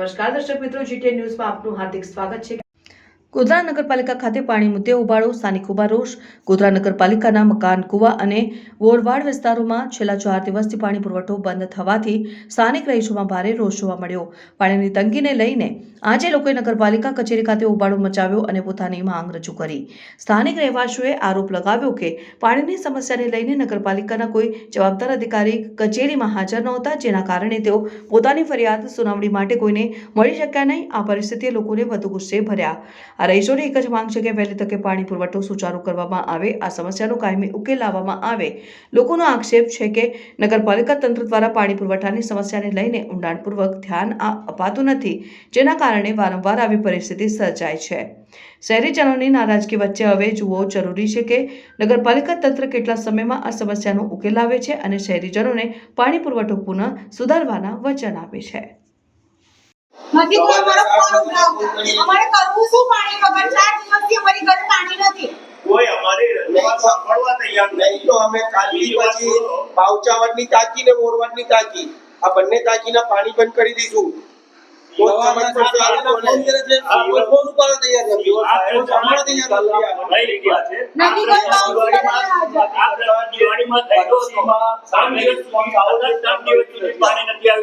નમસ્કાર દર્શક મિત્રો જીટીએ ન્યૂઝમાં આપનું હાર્દિક સ્વાગત છે. ગોધરા નગરપાલિકા ખાતે પાણી મુદ્દે ઉભાડો સ્થાનિક ઊભા રોષ ગોધરા નગરપાલિકાના મકાન, કુવા અને વોરવાડ વિસ્તારોમાં છેલ્લા ચાર દિવસથી પાણી પુરવઠો બંધ થવાથી સ્થાનિક રહીશોમાં ભારે રોષ જોવા મળ્યો. પાણીની તંગીને લઈને આજે લોકોએ નગરપાલિકા કચેરી ખાતે ઉભાડો મચાવ્યો અને પોતાની માંગ રજૂ કરી. સ્થાનિક રહેવાસીઓએ આરોપ લગાવ્યો કે પાણીની સમસ્યાને લઈને નગરપાલિકાના કોઈ જવાબદાર અધિકારી કચેરીમાં હાજર નહોતા, જેના કારણે તેઓ પોતાની ફરિયાદ સુનાવણી માટે કોઈને મળી શક્યા નહીં. આ પરિસ્થિતિએ લોકોને વધુ ગુસ્સે ભર્યા. આ રહીશોની એક જ માંગ છે કે વહેલી તકે પાણી પુરવઠો સુચારુ કરવામાં આવે. આ સમસ્યાનો કાયમી ઉકેલ લાવવામાં આવે. લોકોનો આક્ષેપ છે કે નગરપાલિકા તંત્ર દ્વારા પાણી પુરવઠાની સમસ્યાને લઈને ઊંડાણપૂર્વક ધ્યાન અપાતું નથી, જેના કારણે વારંવાર આવી પરિસ્થિતિ સર્જાય છે. શહેરીજનોની નારાજગી વચ્ચે હવે જુઓ, જરૂરી છે કે નગરપાલિકા તંત્ર કેટલા સમયમાં આ સમસ્યાનો ઉકેલ લાવે છે અને શહેરીજનોને પાણી પુરવઠો પુનઃ સુધારવાના વચન આપે છે. નથી કોઈ અમારો ફોન ઉઠાવતા અમારે કરવું શું પાણી? વગર ચાર દિવસથી અમારી ઘરે પાણી નથી. કોઈ અમારી રજૂઆત સાંભળવા તૈયાર નહીં તો અમે કાલથી પછી બાવચાવડની ટાંકી ને મોરવાડની ટાંકી. આ બંને ટાંકીના પાણી બંધ કરી તો પ્રકાર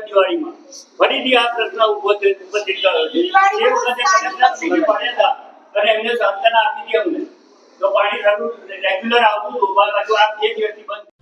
દિવાળીમાં. ફરીથી આ પ્રશ્ન ઊભો ઉપસ્થિત થયો છે એ વખતે કલેક્ટર સુધી હતા અને એમને સાંત્વના આપી હતી અમને. તો પાણી રેગ્યુલર આવતું હતું બાજુ આ બે દિવસથી બંધ